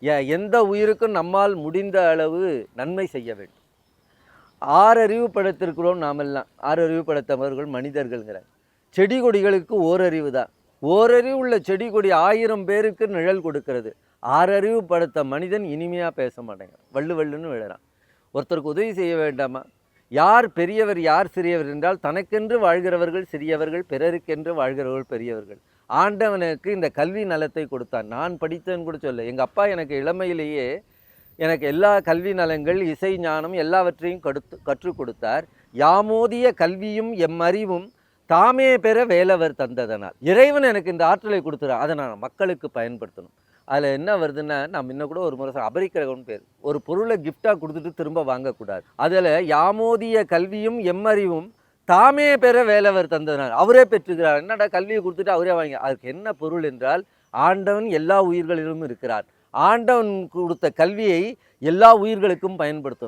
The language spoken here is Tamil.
எந்த உயிருக்கும் நம்மால் முடிந்த அளவு நன்மை செய்ய வேண்டும். ஆறறிவு படைத்திருக்கிறோம் நாமெல்லாம். ஆறறிவு படைத்தவர்கள் மனிதர்கள்ங்கிறார். செடி கொடிகளுக்கு ஓரறிவு தான் ஓரறிவு உள்ள செடி கொடி ஆயிரம் பேருக்கு நிழல் கொடுக்கிறது. ஆறறிவு படுத்த மனிதன் இனிமையாக பேச மாட்டேங்கிறான். வள்ளு வள்ளுன்னு விழுறான். ஒருத்தருக்கு உதவி செய்ய வேண்டாமா? யார் பெரியவர் யார் சிறியவர் என்றால் தனக்கென்று வாழ்கிறவர்கள் சிறியவர்கள் பிறருக்கென்று வாழ்கிறவர்கள் பெரியவர்கள். ஆண்டவனுக்கு இந்த கல்வி நலத்தை கொடுத்தான். நான் படித்தேன்னு கூட சொல்ல எங்கள் அப்பா எனக்கு இளமையிலேயே எனக்கு எல்லா கல்வி நலங்கள் இசை ஞானம் எல்லாவற்றையும் கடுத்து கற்றுக் கொடுத்தார். யாமோதிய கல்வியும் எம் அறிவும் தாமே பெற வேலவர் தந்ததனால். இறைவன் எனக்கு இந்த ஆற்றலை கொடுத்துறான். அதை நான் மக்களுக்கு பயன்படுத்தணும். அதில் என்ன வருதுன்னா நான் முன்ன கூட ஒரு முறை அபரிக்கிரகம்னு பேர். ஒரு பொருளை கிஃப்டாக கொடுத்துட்டு திரும்ப வாங்கக்கூடாது. அதில் யாமோதிய கல்வியும் எம்மறிவும் தாமே பெற வேலவர் தந்ததனால் அவரே பெற்றுக்கிறார் என்னடா கல்வியை கொடுத்துட்டு அவரே வாங்கி அதுக்கு என்ன பொருள் என்றால் ஆண்டவன் எல்லா உயிர்களிலும் இருக்கிறார். ஆண்டவன் கொடுத்த கல்வியை எல்லா உயிர்களுக்கும் பயன்படுத்தணும்.